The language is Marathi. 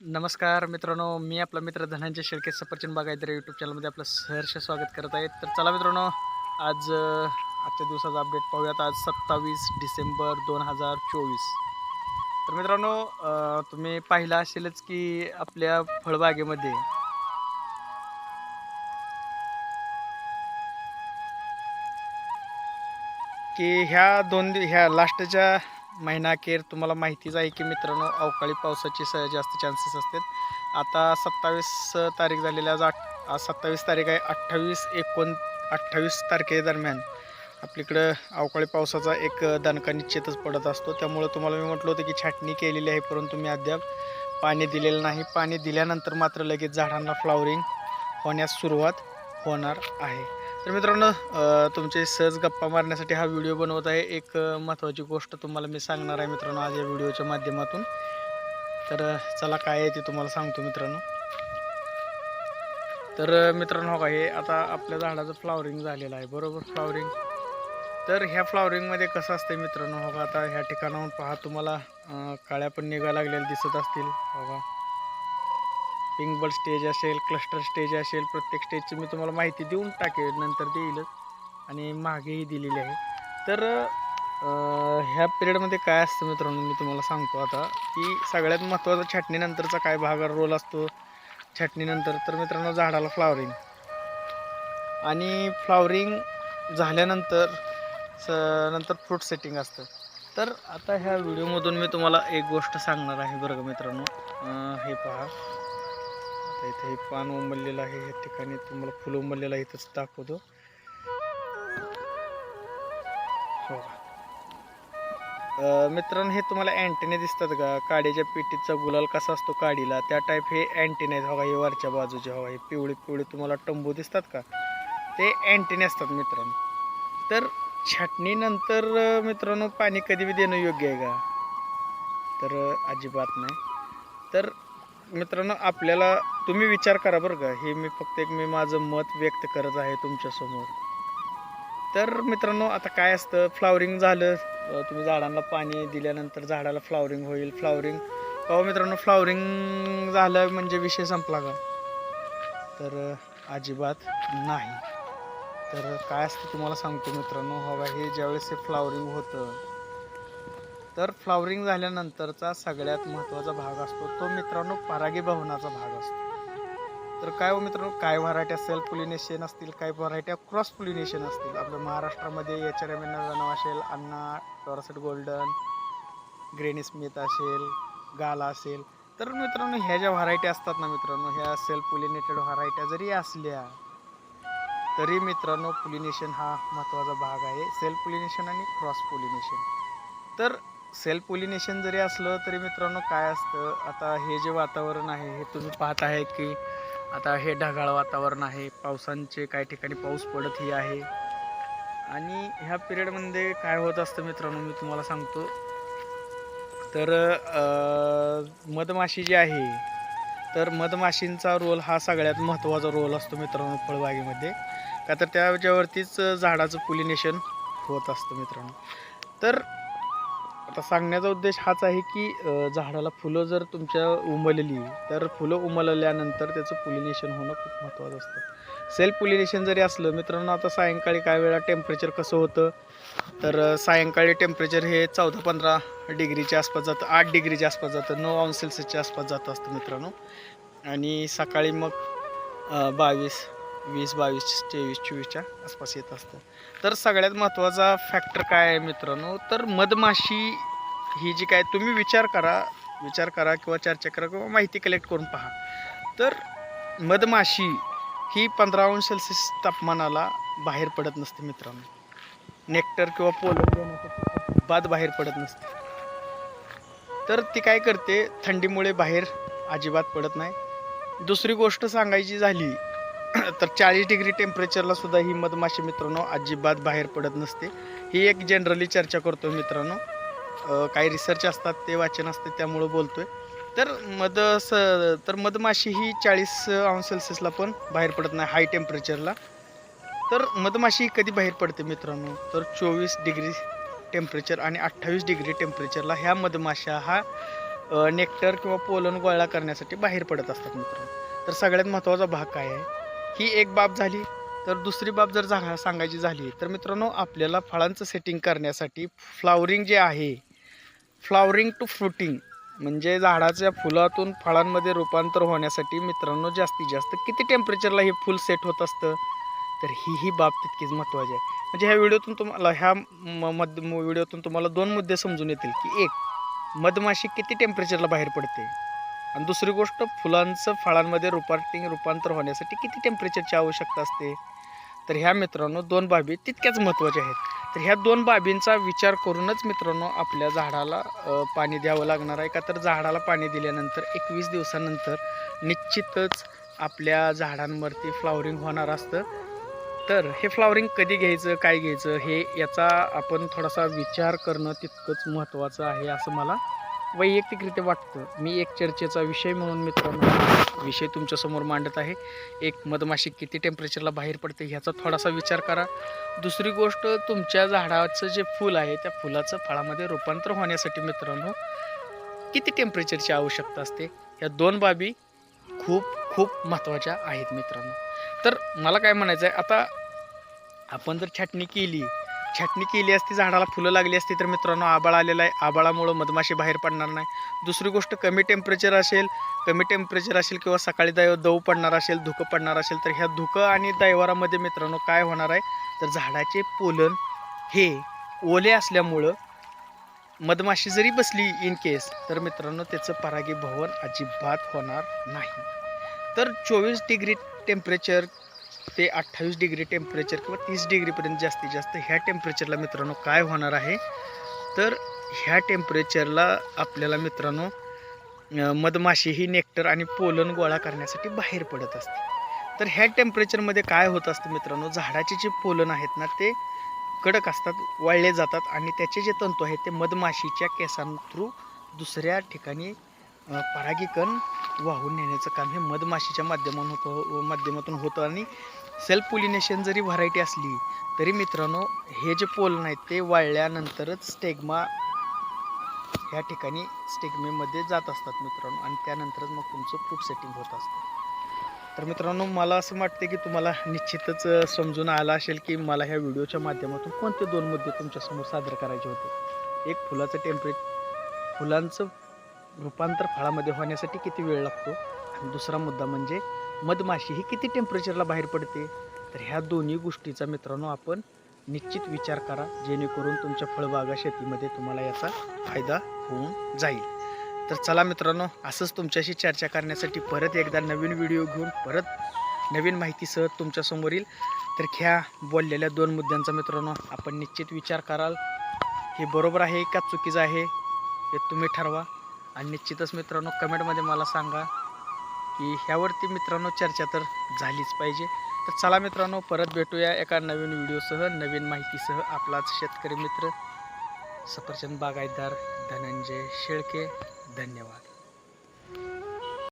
नमस्कार मित्रांनो मी आपला मित्र धनंजय शेळके सफरचंद बागायतर यूट्यूब चॅनलमध्ये आपलं सहर्ष स्वागत करत आहे. तर चला मित्रांनो आज आजच्या दिवसाचा अपडेट पाहूयात. आज सत्तावीस डिसेंबर दोन हजार चोवीस. तर मित्रांनो तुम्ही पाहिलं असेलच की आपल्या फळबागेमध्ये की ह्या दोन ह्या लास्टच्या महिनाअखेर तुम्हाला माहितीच आहे की मित्रांनो अवकाळी पावसाचे स जास्त चान्सेस असतात. आता सत्तावीस तारीख झालेली आज आठ आज सत्तावीस तारीख आहे अठ्ठावीस एकोण अठ्ठावीस तारखेदरम्यान आपलीकडं अवकाळी पावसाचा एक दणका निश्चितच पडत असतो. त्यामुळं तुम्हाला मी म्हटलं होतं की छाटणी केलेली आहे परंतु मी अद्याप पाणी दिलेलं नाही. पाणी दिल्यानंतर मात्र लगेच झाडांना फ्लावरिंग होण्यास सुरुवात होणार आहे. तर मित्रांनो तुमचे सहज गप्पा मारण्यासाठी हा व्हिडिओ बनवत आहे. एक महत्त्वाची गोष्ट तुम्हाला मी सांगणार आहे मित्रांनो आज या व्हिडिओच्या माध्यमातून. तर चला काय आहे ते तुम्हाला सांगतो मित्रांनो. तर मित्रांनो हो का हे आता आपल्या झाडाचं फ्लावरिंग झालेलं आहे. बरोबर फ्लावरिंग तर ह्या फ्लावरिंगमध्ये कसं असतं मित्रांनो हो का आता ह्या ठिकाणाहून पहा तुम्हाला काळ्या पण निघायला लागलेल्या दिसत असतील हो का. पिंक स्टेज असेल क्लस्टर स्टेज असेल प्रत्येक स्टेजची मी तुम्हाला माहिती देऊन टाकेल नंतर देईलच. आणि मागेही दिलेली आहे. तर ह्या पिरियडमध्ये काय असतं मित्रांनो मी तुम्हाला सांगतो आता की सगळ्यात महत्त्वाचा छाटणीनंतरचा काय भाग रोल असतो? छाटणीनंतर तर मित्रांनो झाडाला फ्लावरिंग आणि फ्लावरिंग झाल्यानंतर स नंतर फ्रूट सेटिंग असतं. तर आता ह्या व्हिडिओमधून मी तुम्हाला एक गोष्ट सांगणार आहे बरं का मित्रांनो? हे पहा. आता इथे हे पान उमललेलं आहे. या ठिकाणी तुम्हाला फुलं उमललेलं आहे. इथंच दाखवतो. हो मित्रांनो हे तुम्हाला अँटेने दिसतात का? काडीच्या पेटीचा गुलाल कसा असतो काडीला? त्या टाईप हे अँटेने आहेत. बघा हे वरच्या बाजूचे. हवा हे पिवळे पिवळे तुम्हाला टंबू दिसतात का? ते अँटेने असतात मित्रांनो. तर छाटणीनंतर मित्रांनो पाणी कधी बी देणं योग्य आहे का? तर अजिबात नाही. तर मित्रांनो आपल्याला तुम्ही विचार करा बरं का. हे मी फक्त एक मी माझं मत व्यक्त करत आहे तुमच्यासमोर. तर मित्रांनो आता काय असतं? फ्लावरिंग झालं. तुम्ही झाडांना पाणी दिल्यानंतर झाडाला फ्लावरिंग होईल. फ्लावरिंग हो मित्रांनो फ्लावरिंग झालं म्हणजे विषय संपला का? तर अजिबात नाही. तर काय असतं तुम्हाला सांगतो मित्रांनो. हवा हे ज्यावेळेस हे फ्लावरिंग होतं तर फ्लावरिंग झाल्यानंतरचा सगळ्यात महत्त्वाचा भाग असतो तो मित्रांनो परागीभवनाचा भाग असतो. तर काय हो मित्रांनो काय व्हरायट्या सेल्फ पुलिनेशन असतील काय व्हरायट्या क्रॉस पुलिनेशन असतील. आपल्या महाराष्ट्रामध्ये एच आर एम एन असेल Anna Dorsett golden Granny Smith असेल गाला असेल. तर मित्रांनो ह्या ज्या व्हरायटी असतात ना मित्रांनो ह्या सेल्फ पुलिनेटेड व्हरायट्या जरी असल्या तरी मित्रांनो पुलिनेशन हा महत्त्वाचा भाग आहे. सेल्फ पुलिनेशन आणि क्रॉस पुलिनेशन तर सेल्फ पोलिनेशन जरी असलं तरी मित्रांनो काय असतं आता हे जे वातावरण आहे हे तुम्ही पाहत आहे की आता हे ढगाळ वातावरण आहे पावसांचे काही ठिकाणी पाऊस पडतही आहे. आणि ह्या पिरियडमध्ये काय होत असतं मित्रांनो मी तुम्हाला सांगतो. तर मधमाशी जी आहे तर मधमाशींचा रोल हा सगळ्यात महत्त्वाचा रोल असतो मित्रांनो फळबागेमध्ये. का तर त्याच्यावरतीच झाडाचं पुलिनेशन होत असतं मित्रांनो. तर आता सांगण्याचा उद्देश हाच आहे की झाडाला फुलं जर तुमच्या उमलली तर फुलं उमलल्यानंतर त्याचं पुलिनेशन होणं खूप महत्त्वाचं असतं. सेल्फ पुलिनेशन जरी असलं मित्रांनो आता सायंकाळी काय वेळा टेम्परेचर कसं होतं? तर सायंकाळी टेम्परेचर हे चौदा पंधरा डिग्रीच्या आसपास जातं आठ डिग्रीच्या आसपास जातं नऊ अंश सेल्सिअसच्या आसपास जात असतं मित्रांनो. आणि सकाळी मग बावीस वीस बावीस तेवीस चोवीसच्या आसपास येत असतं. तर सगळ्यात महत्त्वाचा फॅक्टर काय आहे मित्रांनो? तर मधमाशी ही जी काय तुम्ही विचार करा विचार करा किंवा चर्चा करा किंवा माहिती कलेक्ट करून पहा. तर मधमाशी ही पंधरा अंश सेल्सिअस तापमानाला बाहेर पडत नसते मित्रांनो. नेक्टर किंवा पोलन देण्यासाठी बाद बाहेर पडत नसते. तर ती काय करते थंडीमुळे बाहेर अजिबात पडत नाही. दुसरी गोष्ट सांगायची झाली तर चाळीस डिग्री टेम्परेचरला सुद्धा ही मधमाशी मित्रांनो अजिबात बाहेर पडत नसते. ही एक जनरली चर्चा करतो मित्रांनो. काही रिसर्च असतात ते वाचन असते त्यामुळं बोलतोय. तर मध स तर मधमाशी ही चाळीस अंश सेल्सिअसला पण बाहेर पडत नाही हाय टेम्परेचरला तर मधमाशी कधी बाहेर पडते मित्रांनो? तर चोवीस डिग्री टेम्परेचर आणि अठ्ठावीस डिग्री टेम्परेचरला ह्या मधमाशा हा नेक्टर किंवा पोलन गोळा करण्यासाठी बाहेर पडत असतात मित्रांनो. तर सगळ्यात महत्त्वाचा भाग काय आहे? ही एक बाब झाली तर दुसरी बाब जर झा सांगायची झाली तर मित्रांनो आपल्याला फळांचं सेटिंग करण्यासाठी फ्लावरिंग जे आहे फ्लॉवरिंग टू फ्रुटिंग म्हणजे झाडाच्या फुलातून फळांमध्ये रूपांतर होण्यासाठी मित्रांनो जास्तीत जास्त किती टेम्परेचरला हे फुल सेट होत असतं? तर ही ही बाब तितकीच महत्त्वाची आहे. म्हणजे ह्या व्हिडिओतून तुम्हाला ह्या म- मध व्हिडिओतून तुम्हाला दोन मुद्दे समजून येतील की एक मधमाशी किती टेम्परेचरला बाहेर पडते? आणि दुसरी गोष्ट फुलांचं फळांमध्ये रूपांतिंग रूपांतर होण्यासाठी किती टेम्परेचरची आवश्यकता असते? तर ह्या मित्रांनो दोन बाबी तितक्याच महत्त्वाच्या आहेत. तर ह्या दोन बाबींचा विचार करूनच मित्रांनो आपल्या झाडाला पाणी द्यावं लागणार आहे. का तर झाडाला पाणी दिल्यानंतर एकवीस दिवसानंतर निश्चितच आपल्या झाडांवरती फ्लावरिंग होणार असतं. तर हे फ्लावरिंग कधी घ्यायचं काय घ्यायचं हे याचा आपण थोडासा विचार करणं तितकंच महत्त्वाचं आहे असं मला वैयक्तिकरित्या वाटतं. मी एक चर्चेचा विषय म्हणून मित्रांनो विषय तुमच्यासमोर मांडत आहे. एक मधमाशी किती टेम्परेचरला बाहेर पडते ह्याचा थोडासा विचार करा. दुसरी गोष्ट तुमच्या झाडाचं जे फूल आहे त्या फुलाचं फळामध्ये रूपांतर होण्यासाठी मित्रांनो किती टेम्परेचरची आवश्यकता असते? ह्या दोन बाबी खूप खूप महत्त्वाच्या आहेत मित्रांनो. तर मला काय म्हणायचं आहे आता आपण जर छाटणी केली छाटणी केली असती झाडाला फुलं लागली असती तर मित्रांनो आबाळ आलेला आहे. आबाळामुळं मधमाशी बाहेर पडणार नाही. दुसरी गोष्ट कमी टेम्परेचर असेल कमी टेम्परेचर असेल किंवा सकाळी दैव दव पडणार असेल धुकं पडणार असेल तर ह्या धुकं आणि दैवारामध्ये मित्रांनो काय होणार आहे? तर झाडाचे पोलन हे ओले असल्यामुळं मधमाशी जरी बसली इन केस तर मित्रांनो त्याचं परागीभवन अजिबात होणार नाही. तर चोवीस डिग्री टेम्परेचर ते अठ्ठावीस डिग्री टेम्परेचर किंवा तीस डिग्रीपर्यंत जास्तीत जास्त ह्या टेम्परेचरला मित्रांनो काय होणार आहे? तर ह्या टेम्परेचरला आपल्याला मित्रांनो मधमाशी ही नेक्टर आणि पोलन गोळा करण्यासाठी बाहेर पडत असते. तर ह्या टेम्परेचरमध्ये काय होत असतं मित्रांनो झाडाचे जे पोलन आहेत ना ते कडक असतात वाळले जातात आणि त्याचे जे तंतू आहेत ते मधमाशीच्या केसांथ्रू दुसऱ्या ठिकाणी परागीकरण वाहून नेण्याचं काम हे मधमाशीच्या माध्यमातून होतं माध्यमातून होतं. आणि सेल्फ पोलिनेशन जरी व्हरायटी असली तरी मित्रांनो हे जे पोलन आहेत ते वाळल्यानंतरच स्टेग्मा ह्या ठिकाणी स्टेगमेमध्ये जात असतात मित्रांनो. आणि त्यानंतरच मग तुमचं फ्रूट सेटिंग होत असतं. तर मित्रांनो मला असं वाटते की तुम्हाला निश्चितच समजून आलं असेल की मला ह्या व्हिडिओच्या माध्यमातून कोणते दोन मुद्दे तुमच्यासमोर सादर करायचे होते. एक फुलाचं टेम्परे फुलांचं रूपांतर फळामध्ये होण्यासाठी किती वेळ लागतो? आणि दुसरा मुद्दा म्हणजे मधमाशी ही किती टेम्परेचरला बाहेर पडते? तर ह्या दोन्ही गोष्टीचा मित्रांनो आपण निश्चित विचार करा जेणेकरून तुमच्या फळबागा शेतीमध्ये तुम्हाला याचा फायदा होऊन जाईल. तर चला मित्रांनो असंच तुमच्याशी चर्चा करण्यासाठी परत एकदा नवीन व्हिडिओ घेऊन परत नवीन माहितीसह तुमच्यासमोर येईल. तर ह्या बोललेल्या दोन मुद्द्यांचा मित्रांनो आपण निश्चित विचार कराल. हे बरोबर आहे का चुकीचं आहे हे तुम्ही ठरवा. आणि निश्चितच मित्रांनो कमेंटमध्ये मला सांगा की ह्यावरती मित्रांनो चर्चा तर झालीच पाहिजे. तर चला मित्रांनो परत भेटूया एका नवीन व्हिडिओसह नवीन माहितीसह आपलाच शेतकरी मित्र सफरचंद बागायतदार धनंजय शेळके. धन्यवाद.